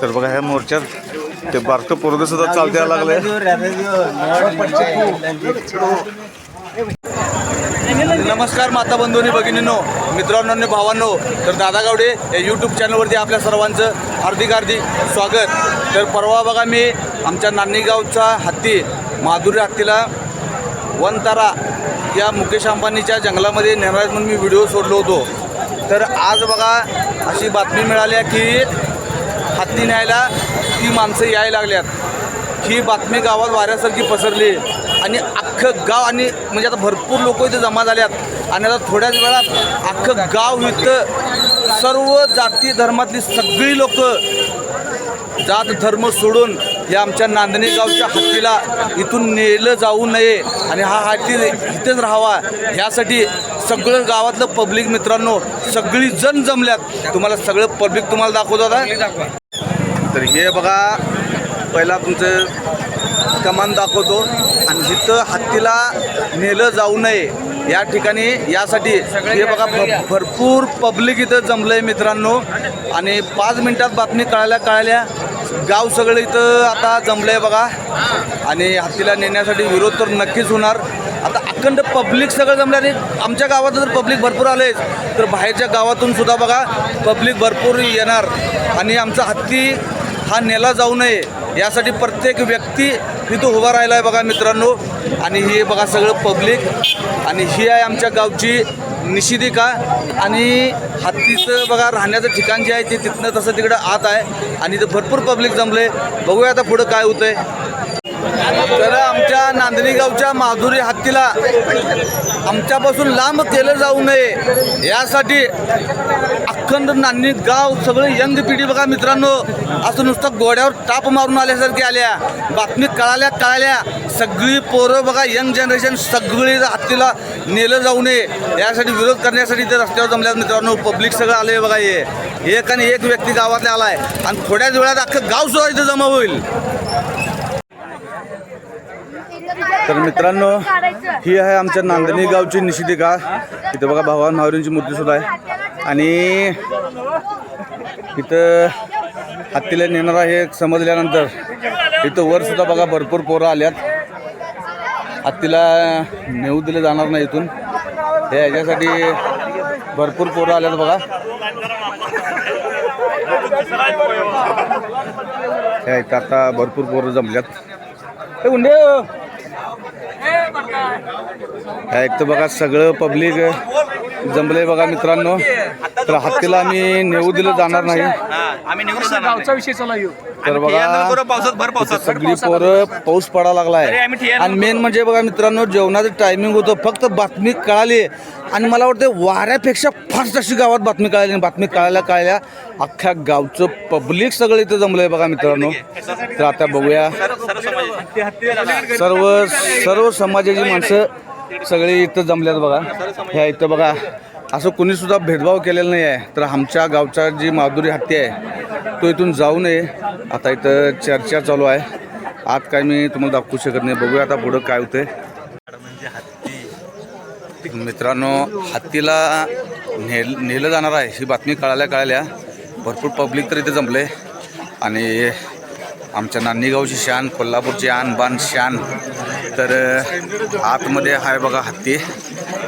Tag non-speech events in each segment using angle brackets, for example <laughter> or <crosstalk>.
तर बघा ह्या मोर्चात ते बारकं पोरगं सुद्धा चालते यायला लागलंय नमस्कार माता बंधूंनी भगिनींनो मित्रांनो आणि भावांनो. तर दादा गावडे या यूट्यूब चॅनलवरती आपल्या सर्वांचं हार्दिक हार्दिक स्वागत. तर परवा बघा मी आमच्या नान्नीगावचा हत्ती माधुरी हत्तीला वनतारा या मुकेश अंबानीच्या जंगलामध्ये नेणार म्हणून मी व्हिडिओ सोडलो होतो. तर आज बघा अशी बातमी मिळाली आहे की हत्ती न्यायला ती माणसं यायला लागल्यात. ही बातमी गावात वाऱ्यासारखी पसरली आणि अख्खं गाव आणि म्हणजे आता भरपूर लोक इथे जमा झाल्यात. आणि आता थोड्याच वेळात अख्खं गाव इथं सर्व जाती धर्मातली सगळी लोक जात धर्म सोडून या आमच्या नांदणी गावच्या हत्तीला इथून नेलं जाऊ नये आणि हा हत्ती इथेच राहावा ह्यासाठी सगळं गावातलं पब्लिक मित्रांनो सगळी जण जमल्यात. तुम्हाला सगळं पब्लिक तुम्हाला दाखवत आता. तर हे बघा पहिला तुमचं कमान दाखवतो. आणि जिथं हत्तीला नेलं जाऊ नये. या ठिकाणी यासाठी हे बघा भरपूर पब्लिक इथं जमलं आहे मित्रांनो. आणि पाच मिनिटात बातमी कळाल्या कळाल्या. गाव सगळं इथं आता जमलं आहे बघा. आणि हत्तीला नेण्यासाठी विरोध तर नक्कीच होणार. आता अखंड पब्लिक सगळं जमलं आणि आमच्या गावात जर पब्लिक भरपूर आले तर बाहेरच्या गावातून सुद्धा बघा पब्लिक भरपूर येणार. आणि आमचा हत्ती हा नेला जाऊ नये यासाठी प्रत्येक व्यक्ती इथं उभा राहिला आहे बघा मित्रांनो. आणि हे बघा सगळं पब्लिक. आणि ही आहे आमच्या गावची निशिदिका आणि हत्तीचं बघा राहण्याचं ठिकाण जे आहे ते तिथनं तसं तिकडं आत आहे. आणि इथं भरपूर पब्लिक जमले बघूया आता पुढं काय होतंय. तर या नांदणी गावच्या माधुरी हत्तीला आमच्यापासून लांब केलं जाऊ नये. यासाठी अखंड नांदणी गाव सगळं यंग पिढी बघा मित्रांनो. असं नुसतं गोड्यावर टाप मारून आल्यासारखी आल्या. बातमी कळाल्या कळाल्या. सगळी पोरं बघा यंग जनरेशन सगळी हत्तीला नेलं जाऊ नये. यासाठी विरोध करण्यासाठी ते रस्त्यावर जमल्यात मित्रांनो. पब्लिक सगळं आलंय बघा हे. एक आणि एक व्यक्ती गावातला आलाय. आणि थोड्याच वेळात अख्खं गाव सुद्धा इथं जमा होईल. तर मित्रांनो ही आहे आमच्या नांदणी गावची निषेधिका इथं बघा भगवान माऊलींची मूर्ती सुद्धा आहे. आणि इथं हत्तीला नेणारा हे समजल्यानंतर इथं वर सुद्धा बघा भरपूर पोरं आल्यात. हत्तीला नेऊ दिलं जाणार नाही इथून. हे याच्यासाठी भरपूर पोरं आल्यात बघा. हे आता भरपूर पोरं जमल्यात. एक तर बघा सगळं पब्लिक जमलंय बघा मित्रांनो. तर हत्तीला आम्ही नेऊ दिलं जाणार नाही. आम्ही जाणार गावचा विषय चालू. तर. बघा पावसात भर पावसात. सगळी पोरं पाऊस पडा लागलाय. आणि मेन म्हणजे बघा मित्रांनो जेवणाचं टायमिंग होतं फक्त बातमी कळाली. आणि मला वाटतं वाऱ्यापेक्षा फास्ट अशी गावात बातमी कळाली आणि बातमी कळायला कळाल्या अख्ख्या गावचं पब्लिक सगळं इथं जमलंय बघा मित्रांनो. तर आता बघूया. सर्व सर्व सर्व समाजाची माणसं सगळी इथं जमल्यात बघा. ह्या इथं बघा. असं कोणी सुद्धा भेदभाव केलेला नाही आहे तर आमच्या गावचा जी माधुरी हत्ती आहे तो इथून जाऊ नये. आता इथं चर्चा चालू आहे. आत काय मी तुम्हाला दाखवू शकत नाही. बघूया आता पुढं काय होते मित्रांनो हत्तीला नेल नेलं जाणार आहे. ही बातमी कळाल्या कळाल्या. भरपूर पब्लिक तर इथे जमले. आणि आमच्या नान्नीगावची शान कोल्हापूरची आण बाण शान. तर आतमध्ये आहे बघा हत्ती.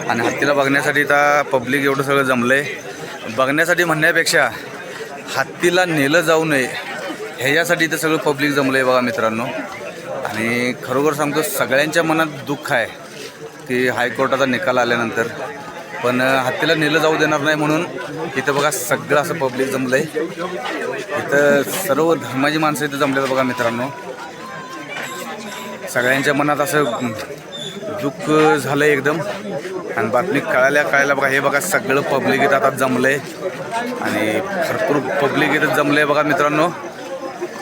आणि हत्तीला बघण्यासाठी आता पब्लिक एवढं सगळं जमलं आहे बघण्यासाठी म्हणण्यापेक्षा हत्तीला नेलं जाऊ नये ह्याच्यासाठी इथं सगळं पब्लिक जमलं आहे बघा मित्रांनो. आणि खरोखर सांगतो सगळ्यांच्या मनात दुःख आहे की हायकोर्टाचा निकाल आल्यानंतर. पण हत्तीला नेलं जाऊ देणार नाही म्हणून इथं बघा सगळं असं पब्लिक जमलं आहे इथं सर्व धर्माची माणसं इथं जमल्यात बघा मित्रांनो. सगळ्यांच्या मनात असं दुःख झालं एकदम. आणि बातमी कळाल्या कळायला बघा हे बघा सगळं पब्लिक इथं आता जमलं आहे आणि भरपूर पब्लिक इथं जमलं आहे बघा मित्रांनो.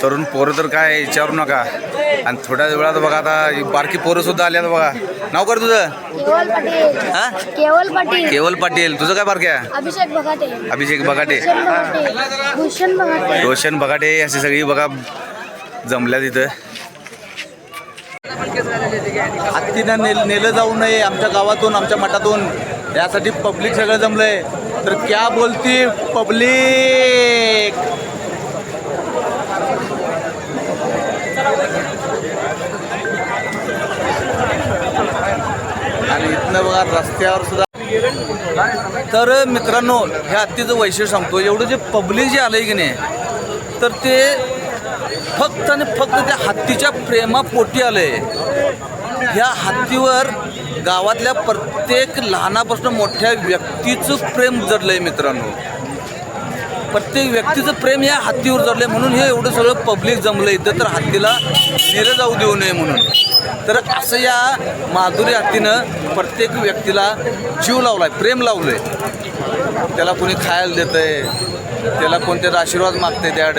तरुण पोरं तर काय विचारू नका. आणि थोड्या वेळात बघा आता बारकी पोरं सुद्धा आल्यात बघा. नाव कर तुझं. केवल पाटील. हा? केवल पाटील. केवल पाटील. तुझं काय बारक्या? अभिषेक बघाटे. अभिषेक भूषण बघाटे. रोशन बघाटे. अशी सगळी बघा जमल्या तिथं हत्तीनं नेल नेलं जाऊ नये आमच्या गावातून आमच्या मठातून. यासाठी पब्लिक सगळं जमलंय. तर क्या बोलती पब्लिक? आणि इथनं बघा रस्त्यावर सुद्धा. तर मित्रांनो हे हत्तीचं वैशिष्ट्य सांगतो. एवढं जे पब्लिक जे आलंय की नाही तर ते फक्त आणि फक्त त्या हत्तीच्या प्रेमापोटी आले. ह्या हत्तीवर गावातल्या प्रत्येक लहानापासून मोठ्या व्यक्तीचं प्रेम जडलंय मित्रांनो. प्रत्येक व्यक्तीचं प्रेम या हत्तीवर जडलंय म्हणून हे एवढं सगळं पब्लिक जमलं इथं तर हत्तीला नेलं जाऊ देऊ नये म्हणून. तर असं या माधुरी हत्तीनं प्रत्येक व्यक्तीला जीव लावलाय प्रेम लावलंय. त्याला कोणी खायला देतंय त्याला कोणत्या आशीर्वाद मागते त्याड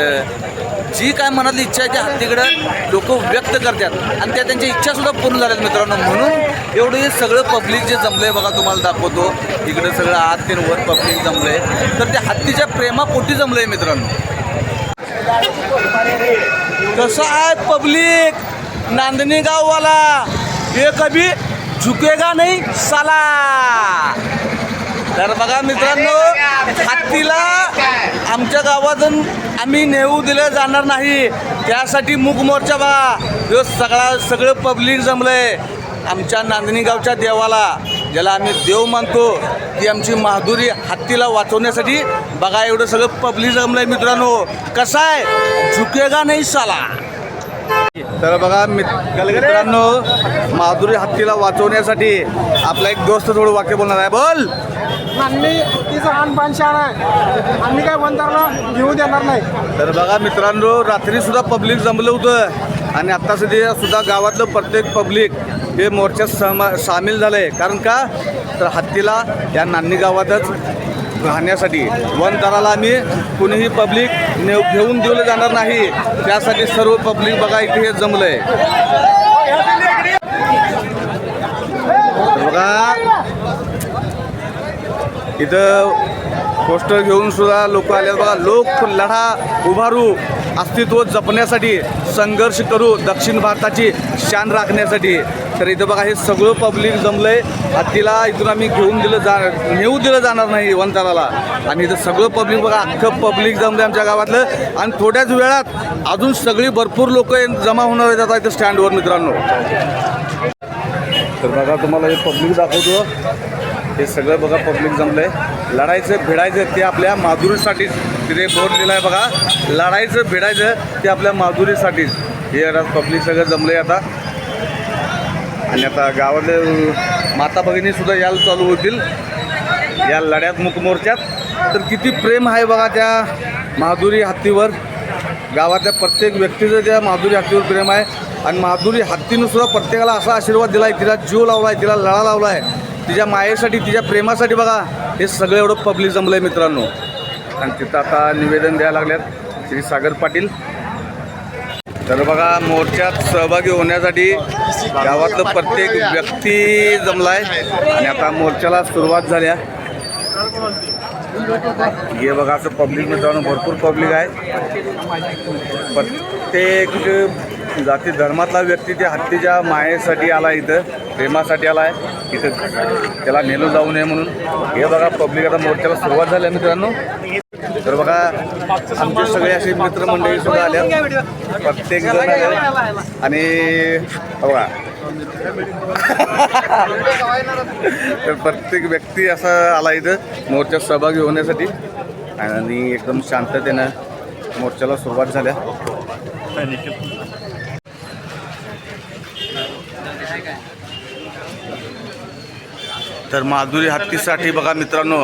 जी काय मनातली इच्छा आहे ती हत्तीकडं लोक व्यक्त करतात. आणि त्या त्यांच्या इच्छा सुद्धा पूर्ण झाल्यात मित्रांनो. म्हणून एवढं हे सगळं पब्लिक जे जमलंय बघा तुम्हाला दाखवतो. इकडं सगळं आत ते वर पब्लिक जमलंय. तर त्या हत्तीच्या प्रेमापोटी जमलंय मित्रांनो. कसं आहे पब्लिक नांदणी गाववाला. हे कभी झुकेगा नाही साला. तर बघा मित्रांनो हत्तीला आमच्या गावातून आम्ही नेऊ दिलं जाणार नाही. त्यासाठी मूक मोर्चा बघा. जो सगळा सगळं पब्लिक जमलंय आमच्या नांदणी गावच्या देवाला ज्याला आम्ही देव मानतो ती आमची माधुरी हत्तीला वाचवण्यासाठी बघा एवढं सगळं पब्लिक जमलंय मित्रांनो. कसं आहे? झुकेगा नाही साला. तर बघा मित- मित्रांनो माधुरी हत्तीला वाचवण्यासाठी आपला एक दोस्त थोडं वाक्य बोलणार आहे. बोल! आम्ही तिचं अनपान शाण आहे. आम्ही काय बनताना घेऊ देणार नाही. तर बघा मित्रांनो रात्री सुद्धा पब्लिक जमलं होतं. आणि आत्ता सध्या सुद्धा गावातलं प्रत्येक पब्लिक हे मोर्चात सहमा सामील झालं आहे कारण का? तर हत्तीला या नान्नी गावातच राहण्यासाठी. वनतराला आम्ही कुणीही पब्लिक नेऊ घेऊन दिलं जाणार नाही. त्यासाठी सर्व पब्लिक बघा इथे हे जमलं आहे बघा. इथं पोस्टर घेऊन सुद्धा लोक आले बघा. लोक लढा उभारू. अस्तित्व जपण्यासाठी संघर्ष करू दक्षिण भारताची शान राखण्यासाठी. तर इथं बघा हे सगळं पब्लिक जमलंय. हत्तीला इथून आम्ही घेऊन दिलं जा नेऊ दिलं जाणार नाही वनताराला. आणि इथं सगळं पब्लिक बघा अख्खं पब्लिक जमलं आमच्या गावातलं. आणि थोड्याच वेळात अजून सगळी भरपूर लोक जमा होणार आहेत आता इथं स्टँडवर मित्रांनो. तर बघा तुम्हाला हे पब्लिक दाखवतो. हे सगळं बघा पब्लिक जमलंय. लढायचं भिडायचं ते आपल्या माधुरीसाठीच तिथे बोर्ड दिला आहे बघा. लढायचं भिडायचं ते आपल्या माधुरीसाठीच हे पब्लिक सगळं जमलंय आता. आणि आता गावातले माता भगिनी सुद्धा यायला चालू होतील. या लढ्यात मुकमोर्चात तर किती प्रेम आहे बघा त्या माधुरी हत्तीवर. गावातल्या प्रत्येक व्यक्तीचं त्या माधुरी हत्तीवर प्रेम आहे. आणि माधुरी हत्तीनं सुद्धा प्रत्येकाला असा आशीर्वाद दिला आहे तिला जीव लावला आहे तिला लढा लावला आहे तिच्या मायेसाठी तिच्या प्रेमासाठी बघा हे सगळं एवढं पब्लिक जमलं आहे मित्रांनो. आणि तिथं आता निवेदन द्यायला लागल्यात श्री सागर पाटील. तर बघा मोर्चात सहभागी होण्यासाठी गावातलं प्रत्येक व्यक्ती जमलाय. आणि आता मोर्चाला सुरुवात झाल्या हे बघा असं पब्लिक मित्रांनो भरपूर पब्लिक आहे. प्रत्येक जाती धर्मातला व्यक्ती त्या हत्तीच्या मायेसाठी आला इथं प्रेमासाठी आला आहे इथं त्याला नेलं जाऊ नये म्हणून. हे बघा पब्लिक आता मोर्चाला सुरुवात झाली आहे मित्रांनो. तर बघा आमचे सगळे असे मित्रमंडळी सुद्धा आल्या. प्रत्येक जण आणि बघा. <laughs> तर प्रत्येक व्यक्ती असा आला इथं मोर्चात सहभागी होण्यासाठी. आणि एकदम शांततेनं मोर्चाला सुरुवात झाल्या. तर माधुरी हत्तीसाठी बघा मित्रांनो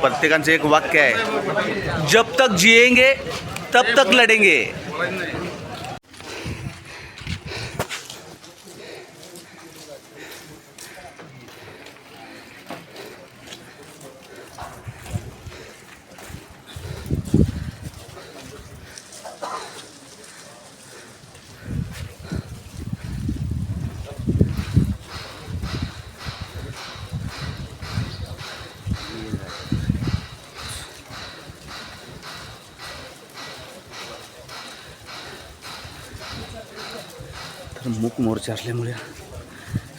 प्रत्येकांचं एक वाक्य आहे. जब तक जिएंगे तब तक लढेंगे मूक मोर्चा असल्यामुळे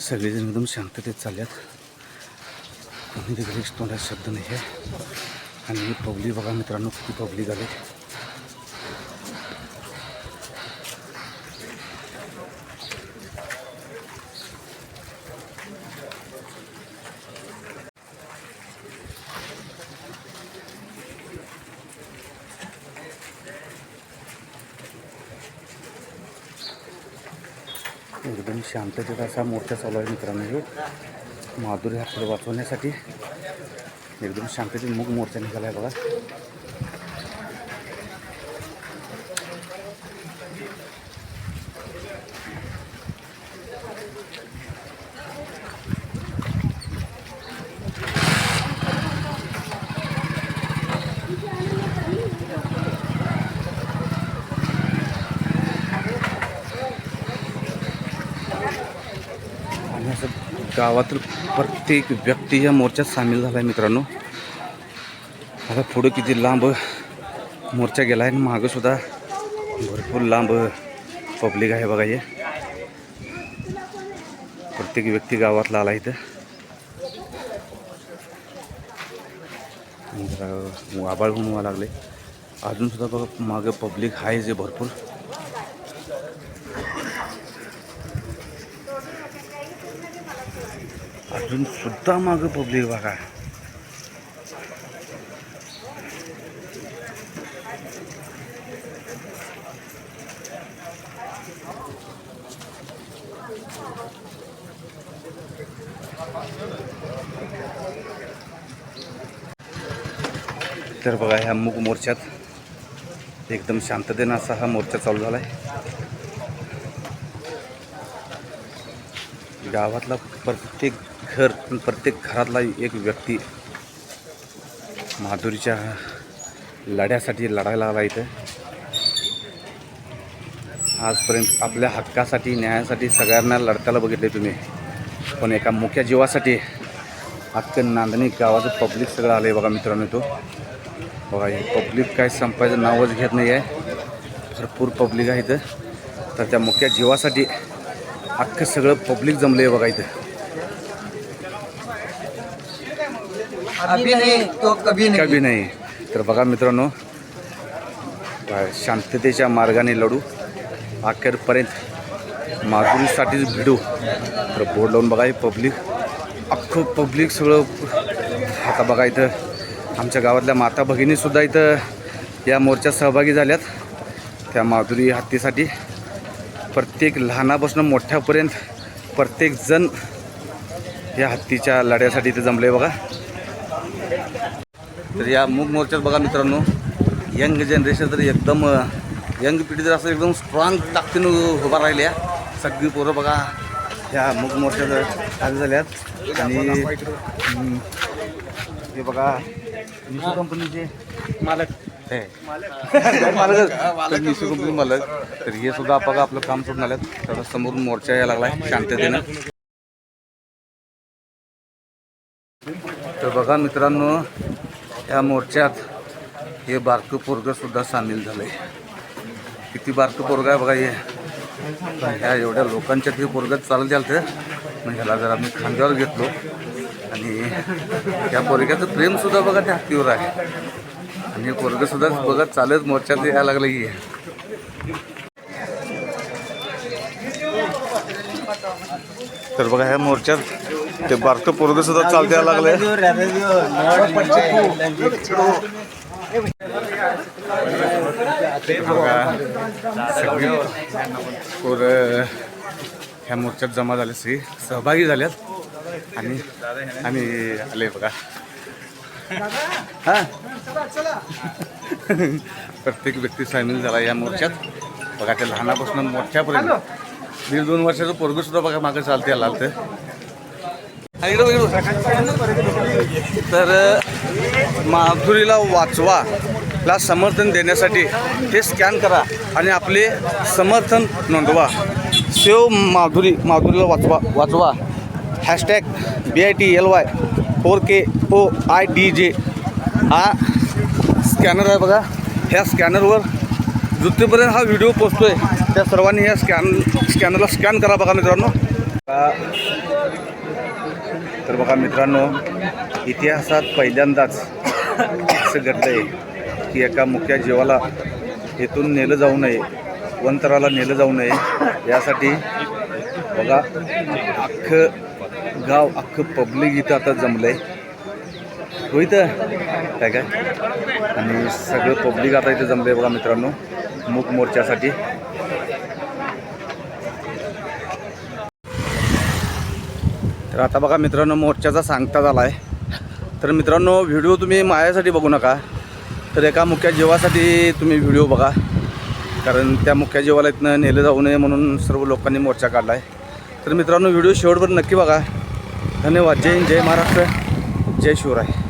सगळेजण एकदम शांततेत चालल्यात. कोणी तिकडे तोंडात शब्द नाही आहे. आणि पब्लिक बघा मित्रांनो किती पब्लिक आले एकदम शांततेत असा मोर्चा चालू आहे मित्रांनो. माधुरी आपल्याला वाचवण्यासाठी. एकदम शांततेत मूग मोर्चा निघाला आहे बघा आणि असं गावातील प्रत्येक व्यक्ती या मोर्चात सामील झाला आहे मित्रांनो. आता पुढं किती लांब मोर्चा गेला आहे आणि मागंसुद्धा भरपूर लांब पब्लिक आहे बघा हे. प्रत्येक व्यक्ती गावातला आला इथं. आणि आबाळ होऊन व्हावं लागले. अजूनसुद्धा बघा मागं पब्लिक आहे जे भरपूर. अजून सुद्धा मागं पब्लिक बघा. तर बघा ह्या मूग मोर्चात एकदम शांततेनं असा हा मोर्चा चालू झाला आहे गावातला प्रत्येक घर पण प्रत्येक घरातला एक व्यक्ती माधुरीच्या लढ्यासाठी लढायला आला इथं. आजपर्यंत आपल्या हक्कासाठी न्यायासाठी सगळ्यांना लढताला बघितले तुम्ही. पण एका मुख्या जीवासाठी अख्खं नांदणी गावाचं पब्लिक सगळं आलं आहे बघा मित्रांनो तो बघा हे पब्लिक काय संपायचं नावच घेत नाही आहे भरपूर पब्लिक आहे इथं. तर त्या मुख्या जीवासाठी अख्खं सगळं पब्लिक जमलं आहे बघा इथं. अभी नहीं तो कभी नहीं। कभी नाही। तर बघा मित्रांनो शांततेच्या मार्गाने लढू. अखेरपर्यंत माधुरीसाठीच भिडू. तर बोर्ड लावून बघा हे पब्लिक अख्खं पब्लिक सगळं. आता बघा इथं आमच्या गावातल्या माता भगिनीसुद्धा इथं या मोर्चात सहभागी झाल्यात. त्या माधुरी हत्तीसाठी प्रत्येक लहानापासून मोठ्यापर्यंत प्रत्येकजण या हत्तीच्या लढ्यासाठी इथं जमले बघा. तर या मूग मोर्चात बघा मित्रांनो यंग जनरेशन तर एकदम यंग पिढी तर असं एकदम स्ट्रॉंग ताकदीनं उभा राहिल्या. सगळी पोरं बघा ह्या मूग मोर्चात आले झाल्यात. आणि हे बघा निशू कंपनीचे मालक. हे. मालक. निशू कंपनी मालक. तर हे सुद्धा बघा आपलं काम सोडून आल्यात तर समोर मोर्चा यायला लागलाय शांततेनं. तर बघा मित्रांनो या मोर्चात हे बारकं पोरगं सुद्धा सामील झालंय. किती बारकं पोरगं आहे बघा हे. ह्या एवढ्या लोकांच्यात हे पोरगं चालत झालं मग ह्याला जरा मी खांद्यावर घेतलो. आणि या पोरग्याचं प्रेम सुद्धा बघा त्या हत्तीवर आहे. आणि हे पोरगं सुद्धा बघत चालत मोर्चात यायला लागलं की तर बघा ह्या मोर्चात ते बारकं पोरगं सुद्धा चालत्या यायला लागलंय. बघा पोरं ह्या मोर्चात जमा झाले सगळी सहभागी झाल्यात आणि आणि आले बघा हा प्रत्येक व्यक्ती सामील झाला या मोर्चात बघा ते लहानापासून मोठ्यापर्यंत. दीड दोन वर्षाचं पोरगं सुद्धा बघा मागं चालते आला तर तर माधुरीला वाचवा. ला समर्थन देण्यासाठी हे स्कॅन करा आणि आपले समर्थन नोंदवा. सेव माधुरी माधुरीला वाचवा वाचवा. Hashtag B I T L Y four K O I D J हा स्कॅनर आहे बघा. ह्या स्कॅनरवर जिथेपर्यंत हा व्हिडिओ पोचतो आहे त्या सर्वांनी ह्या स्कॅन स्कॅनरला स्कॅन करा बघा मित्रांनो. तर बघा मित्रांनो इतिहासात पहिल्यांदाच असं घडलं आहे की एका मुख्या जीवाला इथून नेलं जाऊ नये वंतराला नेलं जाऊ नये यासाठी बघा अख्खं गाव अख्खं पब्लिक इथं आता जमलं आहे होईत काय काय? आणि सगळं पब्लिक आता इथं जमलं आहे बघा मित्रांनो मूक मोर्चासाठी. तर आता बघा मित्रांनो मोर्चाचा सांगता झाला आहे तर मित्रांनो व्हिडिओ तुम्ही माझ्यासाठी बघू नका. तर एका मुख्या जीवासाठी तुम्ही व्हिडिओ बघा. कारण त्या मुख्या जीवाला इथनं नेलं जाऊ नये म्हणून सर्व लोकांनी मोर्चा काढला आहे तर मित्रांनो व्हिडिओ शेवटवर नक्की बघा. धन्यवाद. जय हिंद जय महाराष्ट्र. जय शिवराय.